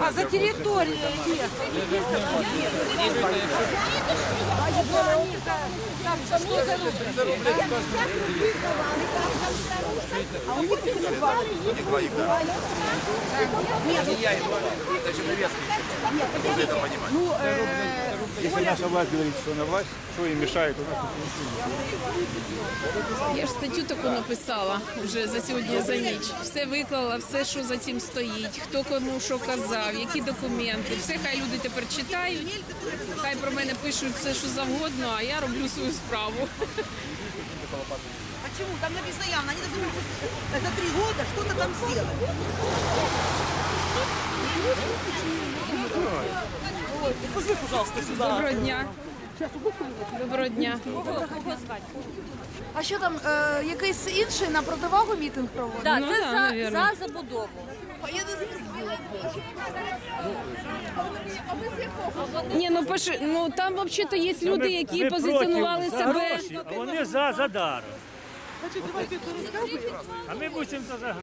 А за территорией есть? Там что за Не двоих, да. Не я его, это же навески еще. Нужно это понимать. Если наша власть говорит, что она власть, что им мешает, у нас Я ж статтю таку написала вже за сьогодні за ніч. Все виклала, все, що за цим стоїть, хто кому що казав, які документи. Все хай люди тепер читають, хай про мене пишуть все, що завгодно, а я роблю свою справу. Почему? Там написано явно. Они должны за три года что-то там сделать. Доброго дня. Доброго дня. А що там, е, якийсь інший на противагу мітинг проводить? Да, Ну це да, за, навірно. за забудову. Ні, ну пиши, ну там взагалі-то є люди, які позиціонували себе. а вони за задаром. А ми будемо за